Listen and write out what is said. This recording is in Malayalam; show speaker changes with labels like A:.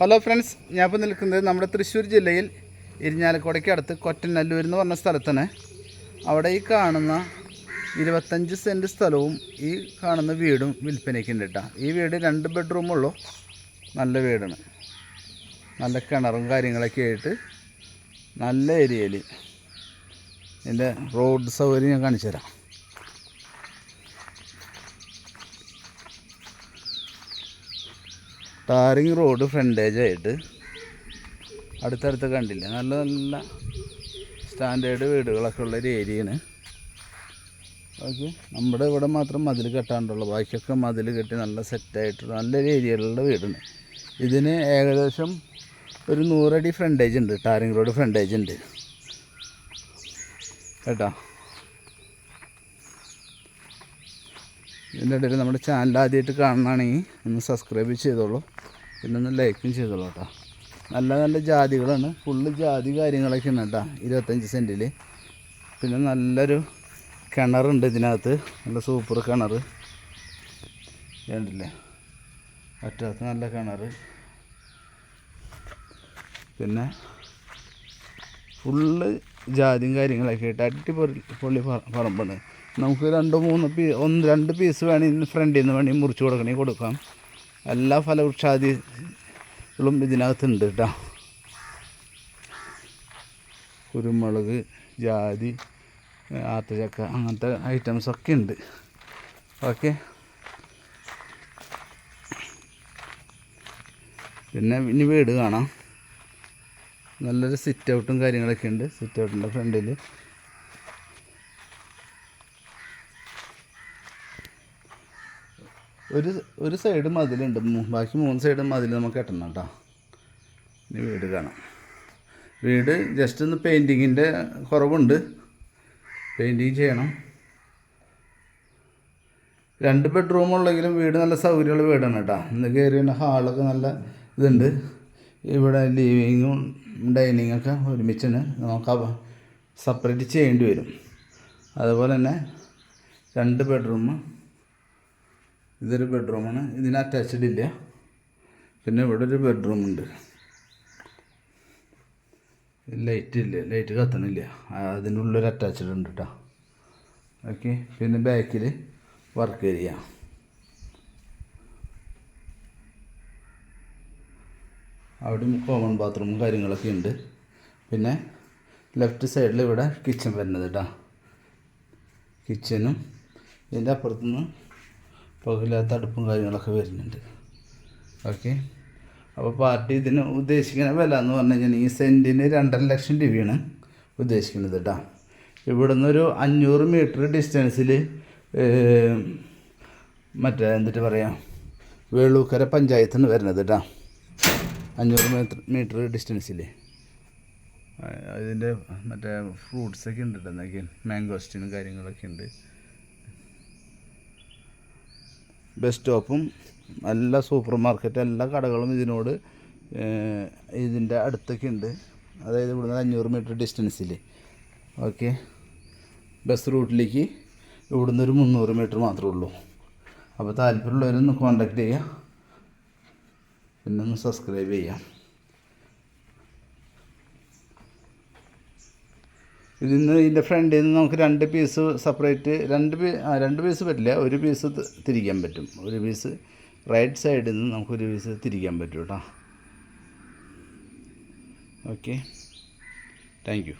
A: ഹലോ ഫ്രണ്ട്സ് ഞാൻ ഇപ്പോൾ നിൽക്കുന്നത് നമ്മുടെ തൃശ്ശൂർ ജില്ലയിൽ ഇരിഞ്ഞാലക്കുടയ്ക്ക് അടുത്ത് കൊറ്റനല്ലൂർ എന്ന് പറഞ്ഞ സ്ഥലത്താണ്. അവിടെ ഈ കാണുന്ന ഇരുപത്തഞ്ച് സെന്റ് സ്ഥലവും ഈ കാണുന്ന വീടും വിൽപ്പനയ്ക്കുണ്ട് കേട്ടോ. ഈ വീട് രണ്ട് ബെഡ്റൂമുള്ളൂ നല്ല വീടാണ്. നല്ല കിണറും കാര്യങ്ങളൊക്കെ ആയിട്ട് നല്ല ഏരിയയിൽ. എന്റെ റോഡ് സൗകര്യം ഞാൻ കാണിച്ചു തരാം ടാറിങ് റോഡ് ഫ്രണ്ടേജ് ആയിട്ട് അടുത്തടുത്ത് കണ്ടില്ല? നല്ല നല്ല സ്റ്റാൻഡേർഡ് വീടുകളൊക്കെ ഉള്ള ഒരു ഏരിയയാണ് ഓക്കെ. നമ്മുടെ ഇവിടെ മാത്രം മതിൽ കെട്ടാണ്ടുള്ളൂ. ബാക്കിയൊക്കെ മതിൽ കെട്ടി നല്ല സെറ്റായിട്ട് നല്ലൊരു ഏരിയയിലുള്ള വീടാണ്. ഇതിന് ഏകദേശം ഒരു നൂറടി ഫ്രണ്ടേജ് ഉണ്ട്. ടാറിങ് റോഡ് ഫ്രണ്ടേജ് ഉണ്ട്. കേട്ടോ? ഇതിന്റെ ഇടയിൽ നമ്മുടെ ചാനൽ ആദ്യമായിട്ട് കാണുകയാണെങ്കിൽ ഒന്ന് സബ്സ്ക്രൈബ് ചെയ്തോളൂ. പിന്നെ ഒന്ന് ലൈക്കും ചെയ്തോളൂ കേട്ടോ. നല്ല നല്ല ജാതികളാണ്. ഫുള്ള് ജാതി കാര്യങ്ങളൊക്കെ ഉണ്ട് കേട്ടോ. ഇരുപത്തഞ്ച് സെന്റിൽ പിന്നെ നല്ലൊരു കിണറുണ്ട് ഇതിനകത്ത്. നല്ല സൂപ്പർ കിണർ. കണ്ടില്ലേ? അറ്റകത്ത് നല്ല കിണർ. പിന്നെ ഫുള്ള് ജാതിയും കാര്യങ്ങളൊക്കെ ആയിട്ട് അടിപൊളി പൊള്ളി പറമ്പുണ്ട് പറമ്പാണ്. നമുക്ക് രണ്ട് മൂന്ന് പീ ഒന്ന് രണ്ട് പീസ് വേണമെങ്കിൽ ഫ്രണ്ടിൽ നിന്ന് വേണമെങ്കിൽ മുറിച്ച് കൊടുക്കണമെങ്കിൽ കൊടുക്കാം. എല്ലാ ഫലവൃക്ഷാദികളും ഇതിനകത്തുണ്ട് കേട്ടോ കുരുമുളക് ജാതി ആത്തചക്ക അങ്ങനത്തെ ഐറ്റംസൊക്കെ ഉണ്ട്. ഓക്കെ. പിന്നെ ഇനി വീട് കാണാം. നല്ലൊരു സിറ്റ് ഔട്ടും കാര്യങ്ങളൊക്കെ ഉണ്ട്. സിറ്റ് ഔട്ടിന്റെ ഫ്രണ്ടിൽ ഒരു ഒരു സൈഡ് മതിലുണ്ട്. ബാക്കി മൂന്ന് സൈഡ് മതിൽ നമുക്ക് കെട്ടണം കേട്ടോ. ഇനി വീട് കാണാം. വീട് ജസ്റ്റ് ഒന്ന് പെയിന്റിങ്ങിന്റെ കുറവുണ്ട്. പെയിന്റിങ് ചെയ്യണം. രണ്ട് ബെഡ്റൂം ഉള്ളെങ്കിലും വീട് നല്ല സൗകര്യമുള്ള വീടാണ് കേട്ടോ. ഇന്ന് കയറിയ ഹാളൊക്കെ നല്ല ഇതുണ്ട്. ഇവിടെ ലിവിങ്ങും ഡൈനിങ്ങൊക്കെ ഒരുമിച്ചാണ്. നമുക്ക് സെപ്പറേറ്റ് ചെയ്യേണ്ടി വരും. അതുപോലെ തന്നെ രണ്ട് ബെഡ്റൂം ഇതൊരു ബെഡ്റൂമാണ്. ഇതിന് അറ്റാച്ച്ഡ് ഇല്ല. പിന്നെ ഇവിടെ ഒരു ബെഡ്റൂം ഉണ്ട്. ലൈറ്റ് ഇല്ല. ലൈറ്റ് കത്തണില്ല. അതിന്റെ ഉള്ളൊരു അറ്റാച്ച്ഡ് ഉണ്ട് കേട്ടോ ഓക്കെ പിന്നെ ബാക്കിൽ വർക്ക് ഏരിയ അവിടെ കോമൺ ബാത്റൂമും കാര്യങ്ങളൊക്കെ ഉണ്ട്. പിന്നെ ലെഫ്റ്റ് സൈഡിൽ ഇവിടെ കിച്ചൺ വരുന്നത് കേട്ടോ കിച്ചനും ഇതിന്റെ അപ്പുറത്തുനിന്ന് പുകയില്ലാത്ത അടുപ്പും കാര്യങ്ങളൊക്കെ വരുന്നുണ്ട്. ഓക്കെ. അപ്പോൾ പാർട്ടി ഇതിന് ഉദ്ദേശിക്കുന്ന വില എന്ന് പറഞ്ഞു കഴിഞ്ഞാൽ ഈ സെന്റിന് രണ്ടര ലക്ഷം രൂപയാണ് ഉദ്ദേശിക്കുന്നത് കേട്ടോ. ഇവിടുന്ന് ഒരു അഞ്ഞൂറ് മീറ്റർ ഡിസ്റ്റൻസിൽ മറ്റേ എന്നിട്ട് പറയാം വേളൂക്കര പഞ്ചായത്ത് നിന്ന് വരുന്നത് കേട്ടോ. അഞ്ഞൂറ് മീറ്റർ മീറ്റർ ഡിസ്റ്റൻസിൽ അതിന്റെ മറ്റേ ഫ്രൂട്ട്സൊക്കെ ഉണ്ട് കേട്ടോ മാംഗോസ്റ്റിനും കാര്യങ്ങളൊക്കെ ഉണ്ട്. ബസ് സ്റ്റോപ്പും എല്ലാ സൂപ്പർ മാർക്കറ്റ് എല്ലാ കടകളും ഇതിനോട് ഇതിന്റെ അടുത്തൊക്കെ ഉണ്ട് അതായത് ഇവിടുന്ന് അഞ്ഞൂറ് മീറ്റർ ഡിസ്റ്റൻസിൽ ഓക്കെ ബസ് റൂട്ടിലേക്ക് ഇവിടുന്ന് ഒരു മുന്നൂറ് മീറ്റർ മാത്രമേ ഉള്ളൂ. അപ്പോൾ താല്പര്യമുള്ളവരൊന്ന് കോണ്ടാക്ട് ചെയ്യുക പിന്നെ ഒന്ന് സബ്സ്ക്രൈബ് ചെയ്യാം. ഇതിന്ന് ഇതിന്റെ ഫ്രണ്ടിൽ നിന്ന് നമുക്ക് രണ്ട് പീസ് സെപ്പറേറ്റ് രണ്ട് പീ രണ്ട് പീസ് പറ്റില്ല. ഒരു പീസ് തിരിക്കാൻ പറ്റും. ഒരു പീസ് റൈറ്റ് സൈഡിൽ നിന്ന് നമുക്കൊരു പീസ് തിരിക്കാൻ പറ്റും കേട്ടോ ഓക്കെ താങ്ക് യു